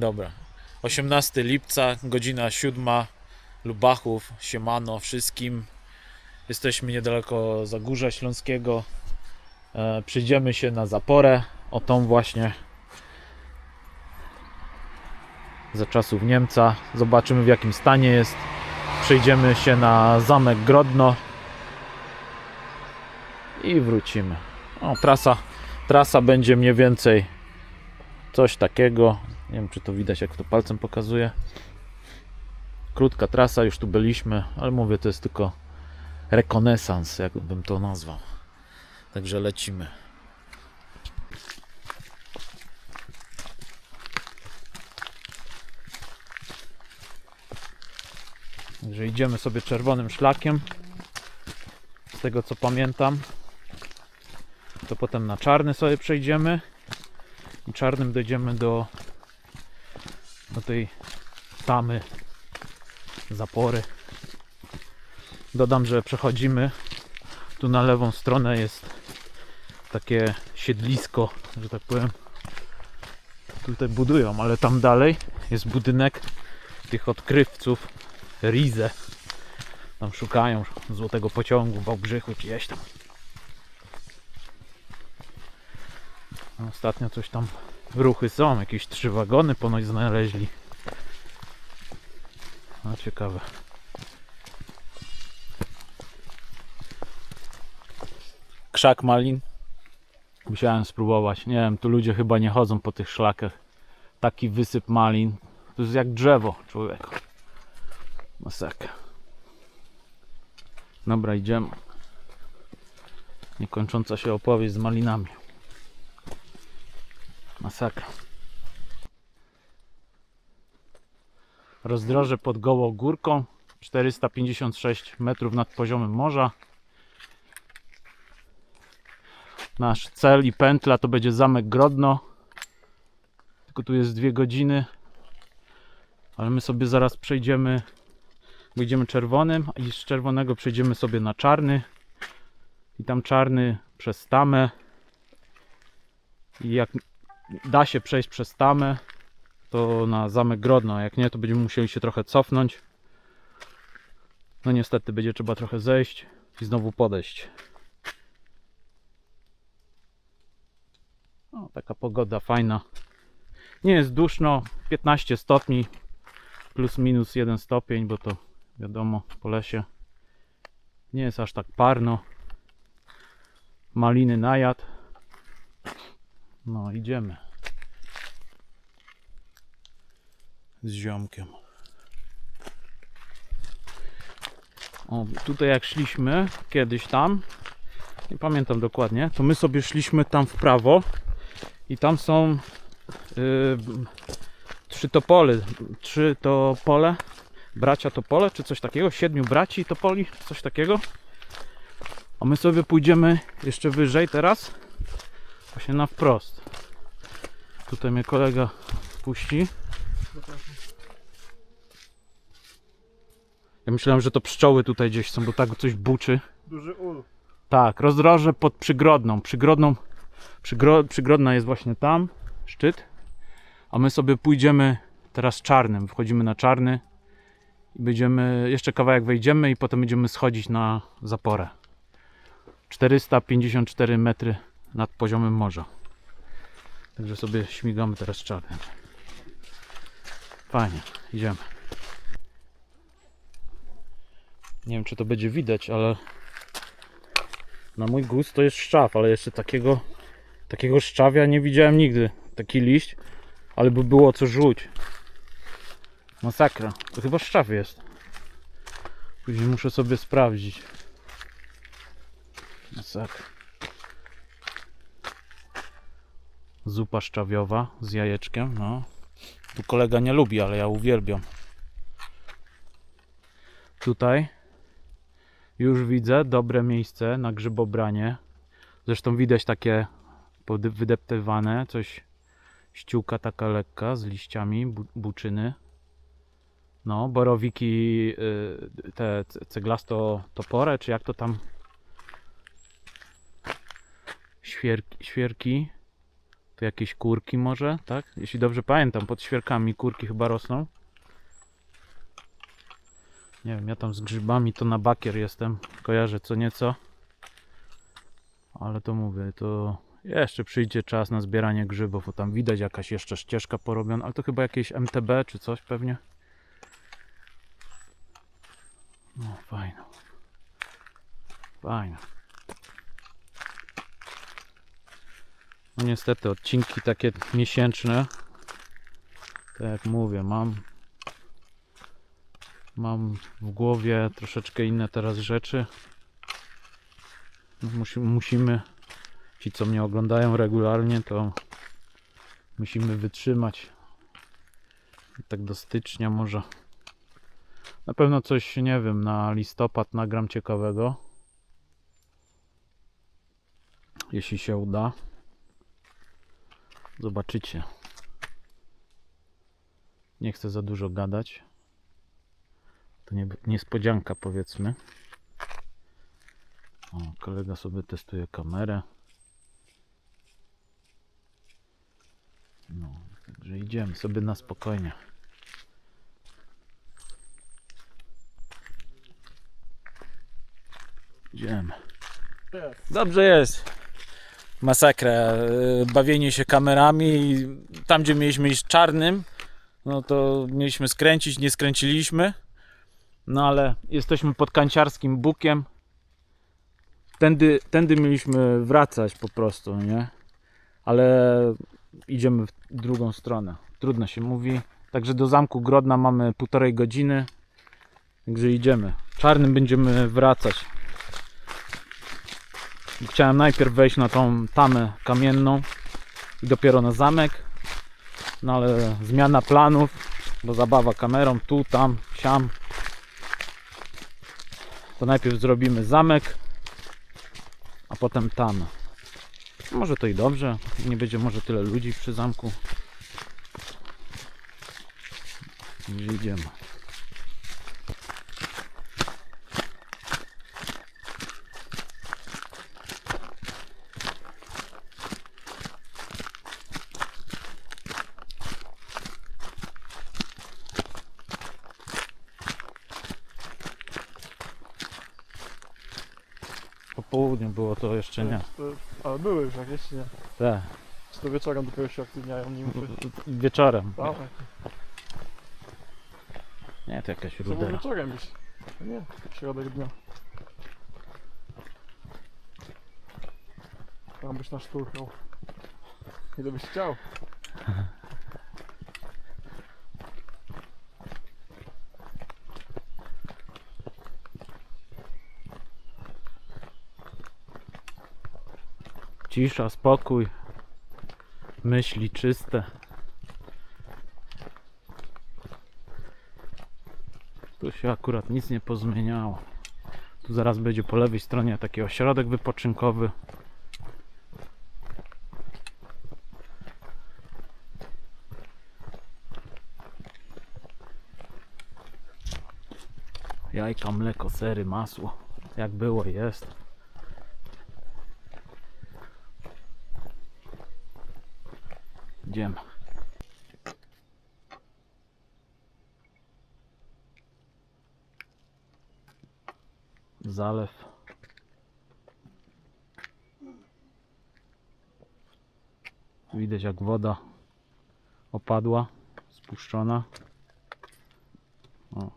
Dobra. 18 lipca, godzina 7. Lubachów, siemano wszystkim. Jesteśmy niedaleko Zagórza Śląskiego. E, przyjdziemy się na zaporę. O tą właśnie. Za czasów Niemca. Zobaczymy w jakim stanie jest. Przejdziemy się na zamek Grodno. I wrócimy. O, trasa, trasa będzie mniej więcej coś takiego. Nie wiem, czy to widać, jak to palcem pokazuje. Krótka trasa, już tu byliśmy, ale mówię, to jest tylko rekonesans, jakbym to nazwał. Także lecimy. Także idziemy sobie czerwonym szlakiem. Z tego co pamiętam, to potem na czarny sobie przejdziemy i czarnym dojdziemy do, do tej tamy zapory. Dodam, że przechodzimy tu na lewą stronę jest takie siedlisko, że tak powiem. Tutaj budują, ale tam dalej jest budynek tych odkrywców Rize. Tam szukają złotego pociągu w czy gdzieś tam. Ostatnio coś tam ruchy są, jakieś trzy wagony ponoć znaleźli. No ciekawe. Krzak malin. Musiałem spróbować. Nie wiem, tu ludzie chyba nie chodzą po tych szlakach. Taki wysyp malin. To jest jak drzewo, człowieku. Masakra. Dobra, idziemy. Niekończąca się opowieść z malinami. Masakra. Rozdroże pod gołą górką. 456 metrów nad poziomem morza. Nasz cel i pętla to będzie zamek Grodno. Tylko tu jest dwie godziny. Ale my sobie zaraz przejdziemy. Wyjdziemy czerwonym i z czerwonego przejdziemy sobie na czarny. I tam czarny przez tamę. I jak da się przejść przez tamę, to na zamek Grodno. a Jak nie, to będziemy musieli się trochę cofnąć. No niestety będzie trzeba trochę zejść i znowu podejść. O, taka pogoda fajna. Nie jest duszno, 15 stopni plus minus 1 stopień, bo to wiadomo po lesie nie jest aż tak parno. Maliny najad. No, idziemy. Z ziomkiem. O, tutaj jak szliśmy kiedyś tam, nie pamiętam dokładnie, to my sobie szliśmy tam w prawo i tam są yy, trzy topoly, trzy topole, bracia topole, czy coś takiego, siedmiu braci topoli, coś takiego. A my sobie pójdziemy jeszcze wyżej teraz, właśnie na wprost. Tutaj mnie kolega puści. Ja myślałem, że to pszczoły tutaj gdzieś są, bo tak coś buczy. Duży ul. Tak, rozdroże pod Przygrodną. Przygrodną przygro, Przygrodna jest właśnie tam, szczyt. A my sobie pójdziemy teraz czarnym. Wchodzimy na czarny. I będziemy, jeszcze kawałek wejdziemy i potem będziemy schodzić na zaporę. 454 metry nad poziomem morza. Także sobie śmigamy teraz czarnym. Fajnie, idziemy. Nie wiem, czy to będzie widać, ale na mój gust to jest szczaw, ale jeszcze takiego takiego szczawia nie widziałem nigdy. Taki liść, ale by było co rzuć. Masakra. To chyba szczaw jest. Później muszę sobie sprawdzić. Masakra. Zupa szczawiowa z jajeczkiem, no. Tu kolega nie lubi, ale ja uwielbiam. Tutaj już widzę dobre miejsce na grzybobranie. Zresztą widać takie wydeptywane, coś ściółka taka lekka z liściami, bu- buczyny. No, borowiki, y, te ce- ceglasto topore, czy jak to tam? Świerki, świerki To jakieś kurki może, tak? Jeśli dobrze pamiętam, pod świerkami kurki chyba rosną. Nie wiem, ja tam z grzybami to na bakier jestem. Kojarzę co nieco. Ale to mówię, to jeszcze przyjdzie czas na zbieranie grzybów, bo tam widać jakaś jeszcze ścieżka porobiona, ale to chyba jakieś MTB czy coś pewnie. No fajno. Fajno. No niestety odcinki takie miesięczne. Tak jak mówię, mam mam w głowie troszeczkę inne teraz rzeczy. Musi, musimy ci co mnie oglądają regularnie, to musimy wytrzymać. Tak do stycznia może. Na pewno coś, nie wiem, na listopad nagram ciekawego. Jeśli się uda. Zobaczycie. Nie chcę za dużo gadać. To nie, niespodzianka powiedzmy. O, kolega sobie testuje kamerę. No, także idziemy sobie na spokojnie. Idziemy. Dobrze jest. Masakra. y, Bawienie się kamerami. Tam, gdzie mieliśmy iść czarnym, no to mieliśmy skręcić, nie skręciliśmy. No ale jesteśmy pod kanciarskim bukiem. Tędy, tędy mieliśmy wracać po prostu, nie? Ale idziemy w drugą stronę. Trudno się mówi. Także do zamku Grodna mamy półtorej godziny. Także idziemy. Czarnym będziemy wracać. Chciałem najpierw wejść na tą tamę kamienną i dopiero na zamek. No ale zmiana planów, bo zabawa kamerą tu, tam, siam to najpierw zrobimy zamek, a potem tam. Może to i dobrze, nie będzie może tyle ludzi przy zamku. Idziemy? Po południu było to jeszcze nie. To, ale były już jakieś, nie? Tak, Czy to wieczorem dopiero się aktywniają nim? wieczorem. Tak, Nie, to jakaś to było rudera. wieczorem. To Nie, środek dnia. Tam byś naszturchał. Ile byś chciał? Cisza, spokój. Myśli czyste. Tu się akurat nic nie pozmieniało. Tu zaraz będzie po lewej stronie taki ośrodek wypoczynkowy. Jajka, mleko, sery, masło. Jak było, jest. Zalew. Widać jak woda opadła, spuszczona. O.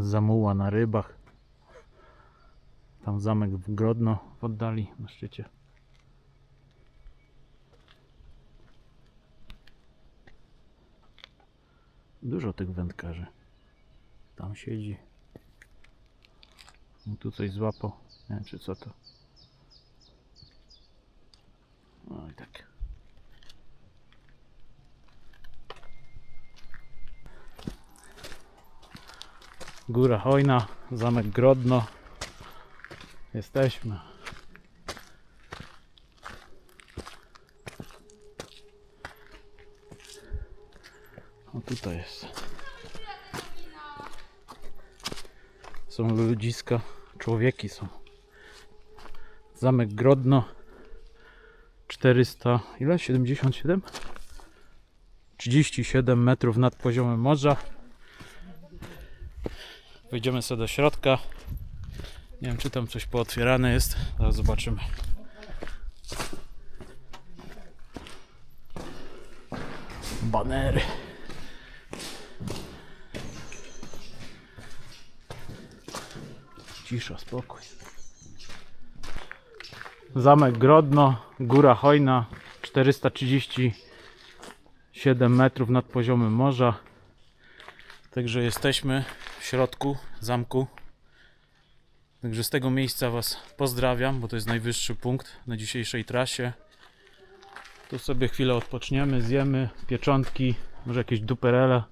Zamuła na rybach. Tam zamek w Grodno w oddali na szczycie. Dużo tych wędkarzy. Tam siedzi. Tu coś złapał. Nie wiem czy co to. No i tak. Góra Hojna, zamek Grodno. Jesteśmy. O tutaj jest. są ludziska, człowieki są. Zamek Grodno 400, ile? 77? 37 metrów nad poziomem morza. Wejdziemy sobie do środka. Nie wiem, czy tam coś pootwierane jest. Zaraz zobaczymy. Banery. Cisza, spokój. Zamek Grodno, Góra Hojna, 437 metrów nad poziomem morza. Także jesteśmy środku zamku. Także z tego miejsca Was pozdrawiam, bo to jest najwyższy punkt na dzisiejszej trasie. Tu sobie chwilę odpoczniemy, zjemy pieczątki, może jakieś duperele.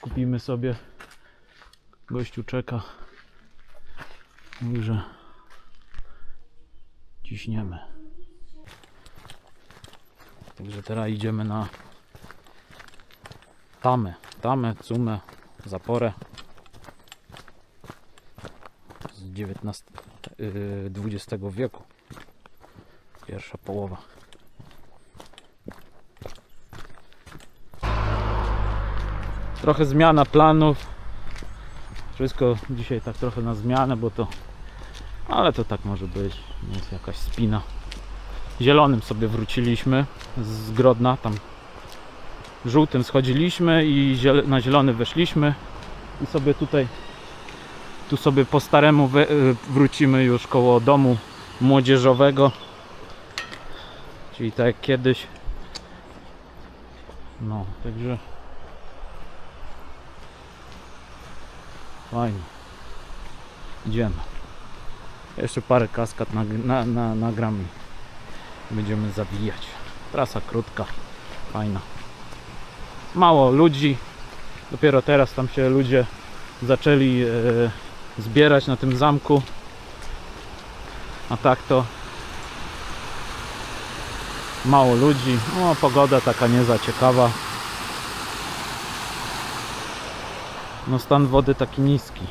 Kupimy sobie. Gościu czeka. Mówi, że ciśniemy. Także teraz idziemy na tamę, tamę, cumę, zaporę z XIX, yy, wieku. Pierwsza połowa. Trochę zmiana planów. Wszystko dzisiaj tak trochę na zmianę, bo to. Ale to tak może być. Jest jakaś spina. Zielonym sobie wróciliśmy z Grodna. Tam żółtym schodziliśmy i na zielony weszliśmy. I sobie tutaj. Tu sobie po staremu y, wrócimy już koło domu młodzieżowego. Czyli tak jak kiedyś. No, także. Fajnie. Idziemy. Jeszcze parę kaskad na, na, na, będziemy zawijać. Trasa krótka, fajna. Mało ludzi. Dopiero teraz tam się ludzie zaczęli e, zbierać na tym zamku. A tak to mało ludzi. No, pogoda taka nie za ciekawa. No stan wody taki niski.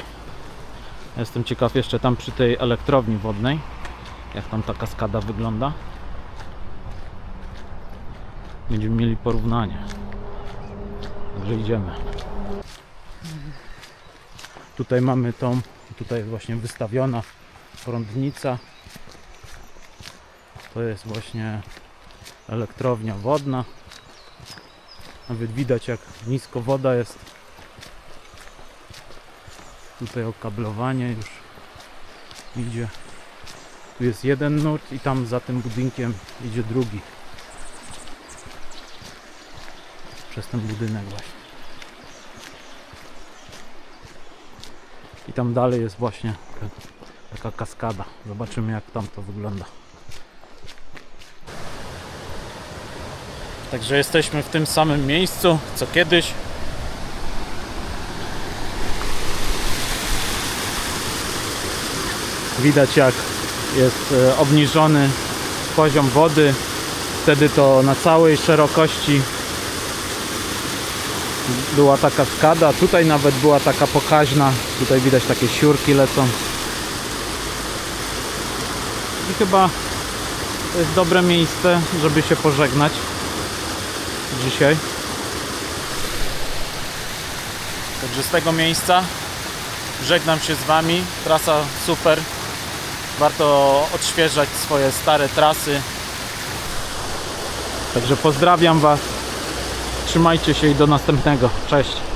Jestem ciekaw jeszcze tam przy tej elektrowni wodnej, jak tam ta kaskada wygląda. Będziemy mieli porównanie. Także idziemy. Tutaj mamy tą, tutaj właśnie wystawiona prądnica. To jest właśnie elektrownia wodna. Nawet widać jak nisko woda jest. Tutaj okablowanie już idzie. Tu jest jeden nurt i tam za tym budynkiem idzie drugi. Przez ten budynek właśnie. I tam dalej jest właśnie taka, kaskada. Zobaczymy jak tam to wygląda. Także jesteśmy w tym samym miejscu co kiedyś. Widać jak jest e, obniżony poziom wody. Wtedy to na całej szerokości była taka skada. Tutaj nawet była taka pokaźna. Tutaj widać takie siurki lecą. I chyba to jest dobre miejsce, żeby się pożegnać dzisiaj. Także z tego miejsca żegnam się z Wami. Trasa super. Warto odświeżać swoje stare trasy. Także pozdrawiam Was. Trzymajcie się i do następnego. Cześć.